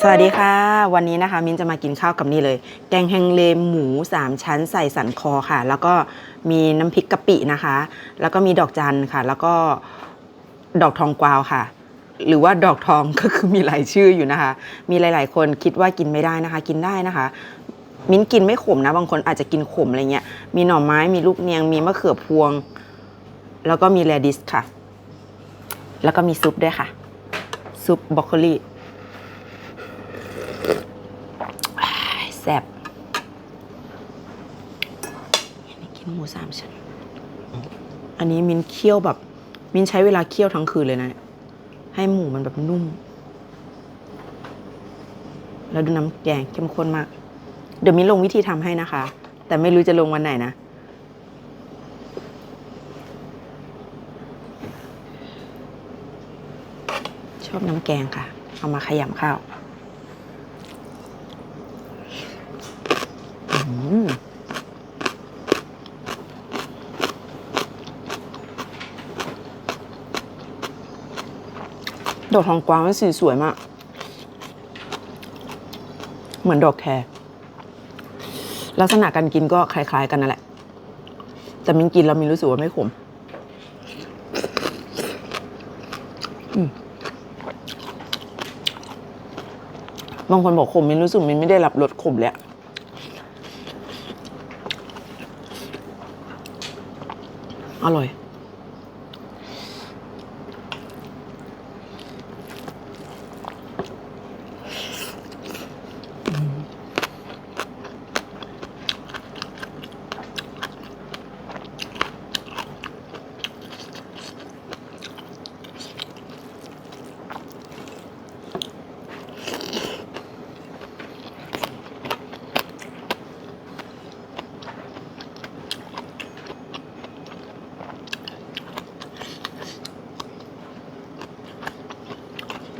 สวัสดีค่ะ วันนี้นะคะมินจะมากินข้าวกับนี่เลย แกงแฮงเลหมู 3 ชั้นใส่สันคอค่ะ แล้วก็มีน้ำพริกกะปินะคะ แล้วก็มีดอกจันค่ะ แล้วก็ดอกทองกวาวค่ะ หรือว่าดอกทองก็คือมีหลายชื่ออยู่นะคะ มีหลาย ๆ คนคิดว่ากินไม่ได้นะคะ กินได้นะคะ มิ้นกินไม่ขมนะ บางคนอาจจะกินขมอะไรเงี้ยมีหน่อไม้มีลูกเนียงมีมะเขือพวง แล้วก็มีแรดิสค่ะ แล้วก็มีซุปด้วยค่ะ ซุปบรอกโคลี แซ่บินหมูสามชั้น อันนี้มินเคี่ยวแบบ มินใช้เวลาเคี่ยวทั้งคืนเลยนะ ให้หมูมันแบบนุ่ม แล้วดูน้ำแกงเข้มข้นมาก เดี๋ยวมินลงวิธีทำให้นะคะ แต่ไม่รู้จะลงวันไหนนะชอบน้ำแกงค่ะ เอามาขยำข้าว ดอกทองกวางมันสีสวยมาก เหมือนดอกแครลักษณะการกินก็คล้าย ๆ กันนั่นแหละ แต่มินกินแล้วมินรู้สึกว่าไม่ขมบางคนบอกขมมินรู้สึกมินไม่ได้รับรสขมเลยอร่อย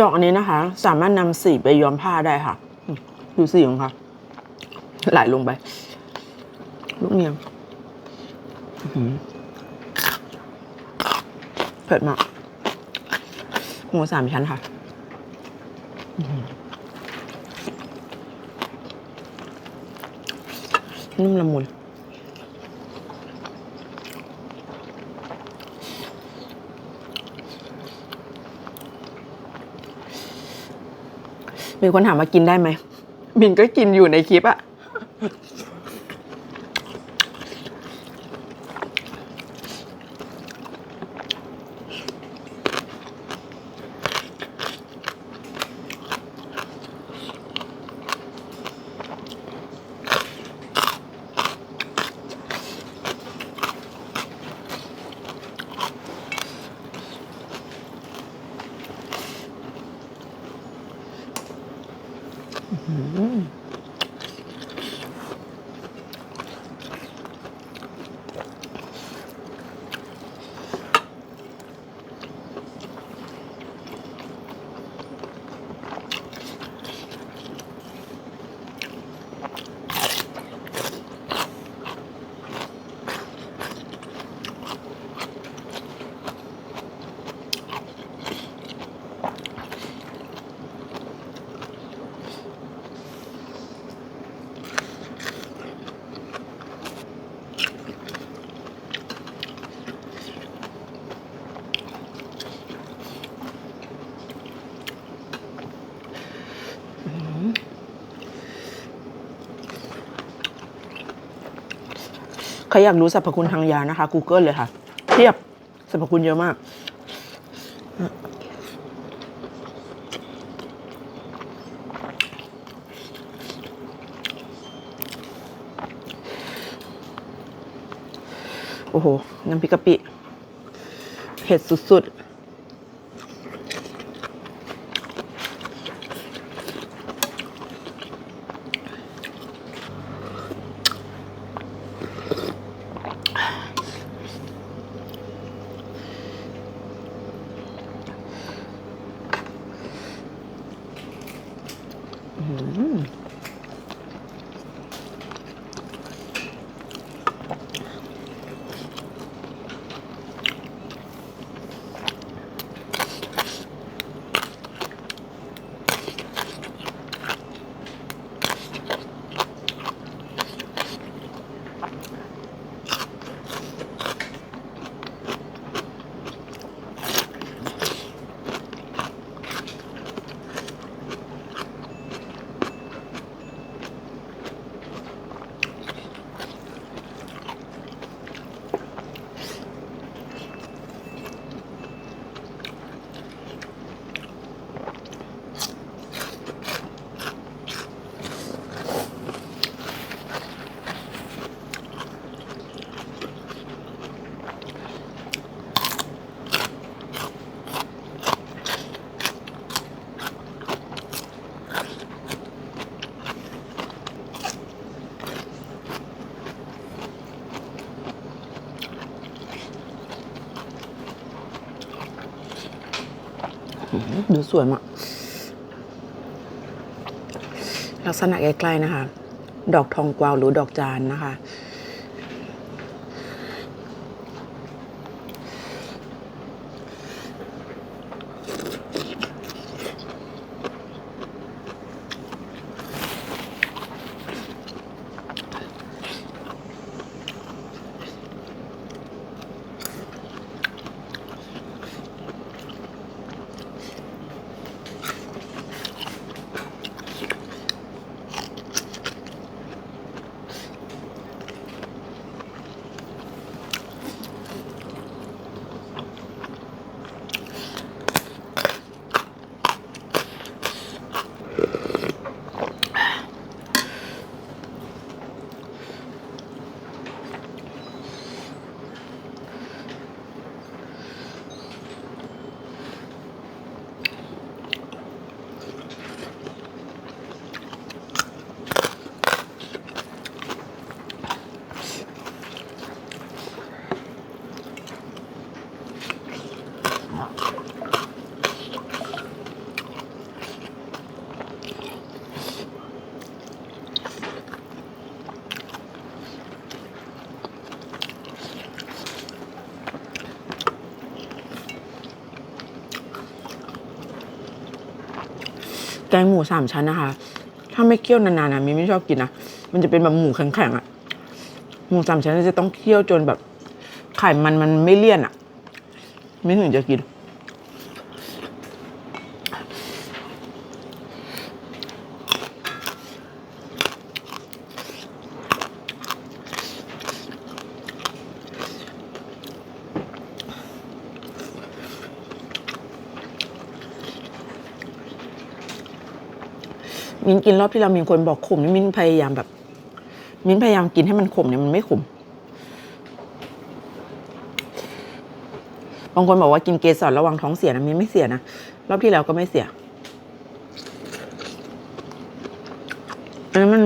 ดอกอันนี้นะคะ สามารถนำสีไปย้อมผ้าได้ค่ะ ดูสีของค่ะไหลลงไป ลูกเนียงอื้อหือเผ็ดมากหมูสามชั้นค่ะนุ่มละมุน มีคนถามว่ากินได้ไหมมินก็กินอยู่ในคลิปอะ ใรอยากรู้สรรพคุณทางยานะคะ Google เลยค่ะ เทียบสรรพคุณเยอะมาก โอ้โห น้ำพริกกะปิเผ็ดสุด Mm-hmm. ดูสวยมาก ลักษณะใกล้ๆนะคะ ดอกทองกวาวหรือดอกจานนะคะ แกงหมูสามชั้นนะคะ ถ้าไม่เคี่ยวนานๆนะมินไม่ชอบกินนะ มันจะเป็นแบบหมูแข็งๆอะหมูสามชั้นจะต้องเคี่ยวจนแบบไข่มันมันไม่เลี่ยนอะ ไม่ถึงจะกิน มินกินรอบที่เรามีคนบอกขมนี่มินพยายามแบบ มินพยายามกินให้มันขมเนี่ยมันไม่ขม บางคนบอกว่ากินเกสรระวังท้องเสียนะมินไม่เสียนะรอบที่แล้วก็ไม่เสียอันนั้นมัน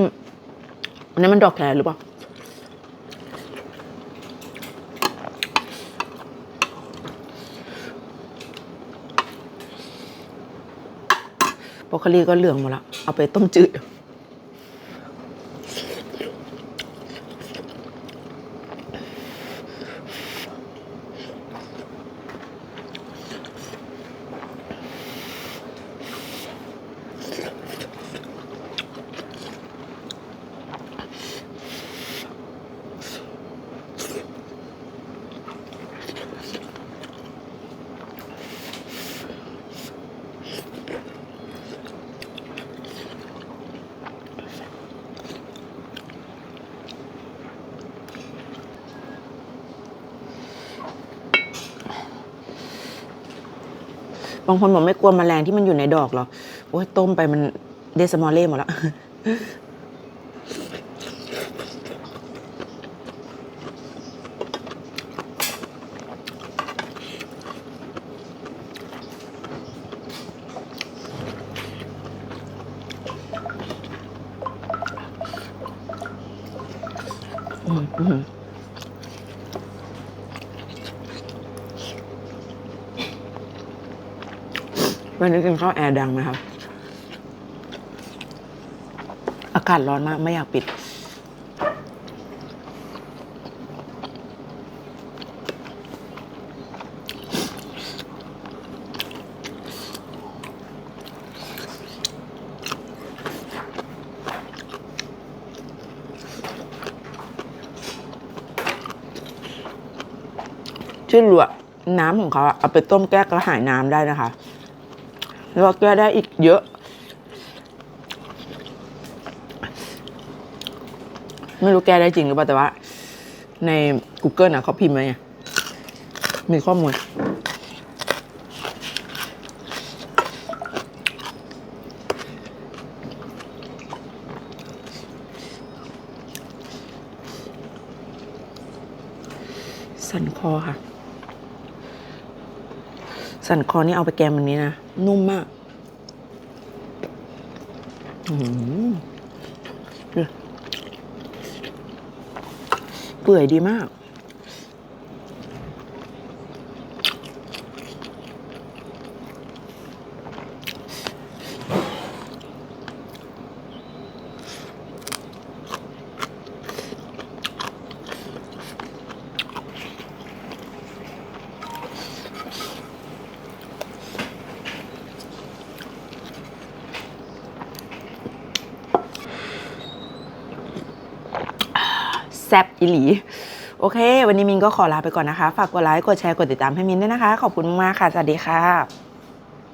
อันนั้นมันดอกแครหรือเปล่าบรอกโคลีก็เหลืองหมดละเอาไปต้มจืดางคนบอกไม่กลัวแมลงที่มันอยู่ในดอกหรอ โอ้ยต้มไปมันเดซมอลเล่หมดแล้ว วันนี้กินข้าวแอร์ดังไหมครับ อากาศร้อนมากไม่อยากปิด ชื่อหลวน้ำของเขาอะเอาไปต้มแก้กระหายน้ำได้นะคะ แล้วก็แก้ได้อีกเยอะ ไม่รู้แก้ได้จริงหรือเปล่าแต่ว่า ใน Google นะเขาพิมพ์ไว้ไงมีข้อมูลสันคอค่ะ สันคอนี่เอาไปแกงแบบนี้นะ นุ่มมากหือเนี่ยเปื่อยดีมาก อ ซ่บอิหลี โอเค วันนี้มินก็ขอลาไปก่อนนะคะ ฝากกดไลค์ กดแชร์ กดติดตามให้มินด้วยนะคะ ขอบคุณมากค่ะ สวัสดีค่ะ